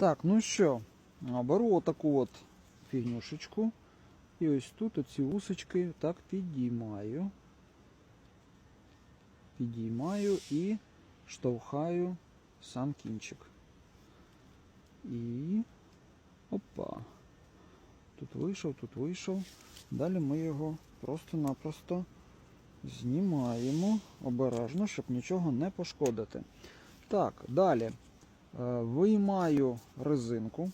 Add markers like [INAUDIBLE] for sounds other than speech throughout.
Так, ну що, беру отаку от фігнюшечку. І ось тут оці вусочки так підіймаю. Підіймаю і штовхаю сам кінчик. І опа. Тут вийшов, тут вийшов. Далі ми його просто-напросто знімаємо обережно, щоб нічого не пошкодити. Так, далі виймаю резинку.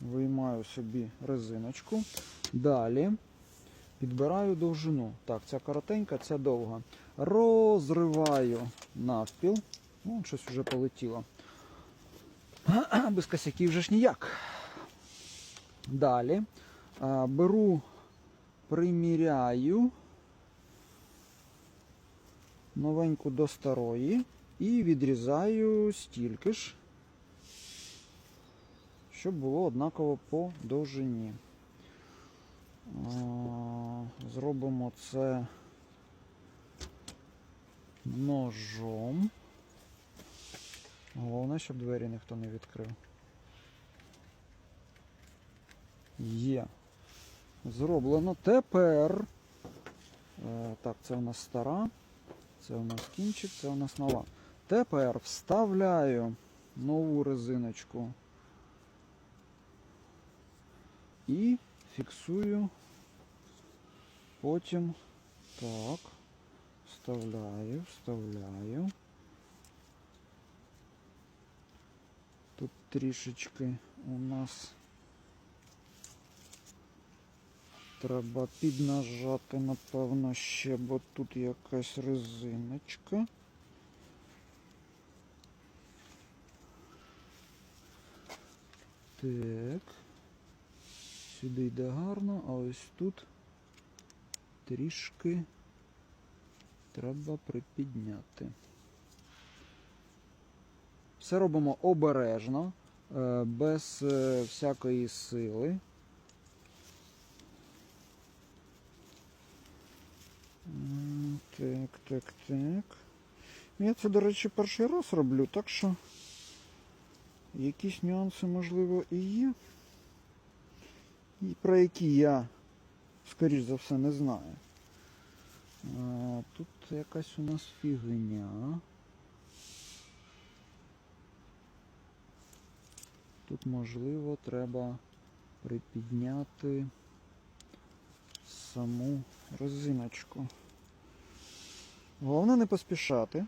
Виймаю собі резиночку. Далі підбираю довжину. Так, ця коротенька, ця довга. Розриваю навпіл. Ну, щось вже полетіло. [CLEARS THROAT] Без косяків вже ж ніяк. Далі беру, приміряю новеньку до старої і відрізаю стільки ж, щоб було однаково по довжині. Зробимо це ножом. Головне, щоб двері ніхто не відкрив. Є. Зроблено. Тепер. Е, так, це у нас стара. Це у нас кінчик, це у нас нова. Тепер вставляю нову резиночку і фіксую. Потім так. Вставляю, вставляю. Тут трішечки у нас треба піднажати, напевно, ще, бо тут якась резиночка. Так. Сюди йде гарно, а ось тут трішки треба припідняти. Все робимо обережно, е, без е, всякої сили. Так, так, так. Я це, до речі, перший раз роблю, так що якісь нюанси, можливо, і є. Про які я, скоріш за все, не знаю. А, Тут якась у нас фігня. Тут, можливо, треба припідняти саму резиночку. Головне не поспішати.